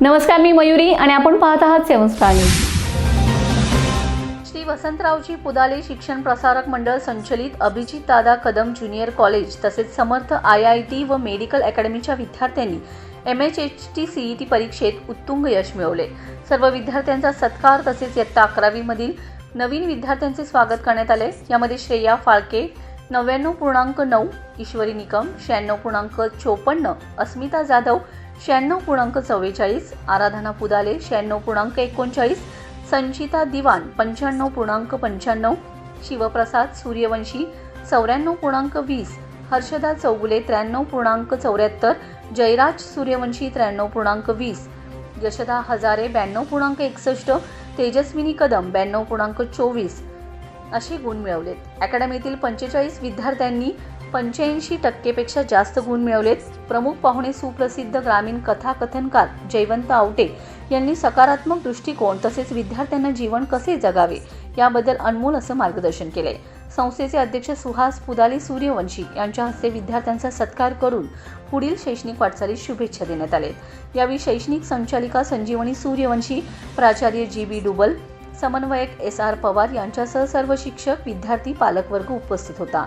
नमस्कार मी मयुरी आणि आपण पाहत आहात seven star news. Shri Vasantraoji Pudale शिक्षण प्रसारक मंडळ संचलित अभिजित दादा कदम ज्युनियर कॉलेज तसेच समर्थ आय आय टी व मेडिकल अकॅडमीच्या विद्यार्थ्यांनी M H H T CET परीक्षेत उत्तुंग यश मिळवले. सर्व विद्यार्थ्यांचा सत्कार तसेच इयत्ता अकरावीमधील नवीन विद्यार्थ्यांचे स्वागत करण्यात आले. यामध्ये श्रेया फाळके नव्याण्णव पूर्णांक नऊ ईश्वरी निकम शहाण्णव पूर्णांक चोपन्न अस्मिता जाधव शहाण्णव पूर्णांक चव्वेचाळीस आराधना पुदाले शहाण्णव पूर्णांक एकोणचाळीस संचिता दिवान पंच्याण्णव पूर्णांक पंच्याण्णव शिवप्रसाद सूर्यवंशी चौऱ्याण्णव पूर्णांक वीस हर्षदा चौगुले त्र्याण्णव पूर्णांक चौऱ्याहत्तर जयराज सूर्यवंशी त्र्याण्णव पूर्णांक वीस यशदा हजारे ब्याण्णव पूर्णांक एकसष्ट तेजस्विनी कदम ब्याण्णव पूर्णांक चोवीस असे गुण मिळवलेत. अकॅडमीतील पंचेचाळीस विद्यार्थ्यांनी पंच्याऐंशी टक्केपेक्षा जास्त गुण मिळवलेत. प्रमुख पाहुणे सुप्रसिद्ध ग्रामीण कथाकथनकार जयवंत आवटे यांनी सकारात्मक दृष्टिकोन तसेच विद्यार्थ्यांना जीवन कसे जगावे याबद्दल अनमोल असं मार्गदर्शन केले संस्थेचे अध्यक्ष सुहास पुदाली सूर्यवंशी यांच्या हस्ते विद्यार्थ्यांचा सत्कार करून पुढील शैक्षणिक वाटचालीस शुभेच्छा देण्यात आल्या यावेळी शैक्षणिक संचालिका संजीवनी सूर्यवंशी प्राचार्य जी बी डुबल समन्वयक एस आर पवार यांच्यासह सर्व शिक्षक विद्यार्थी पालकवर्ग उपस्थित होता.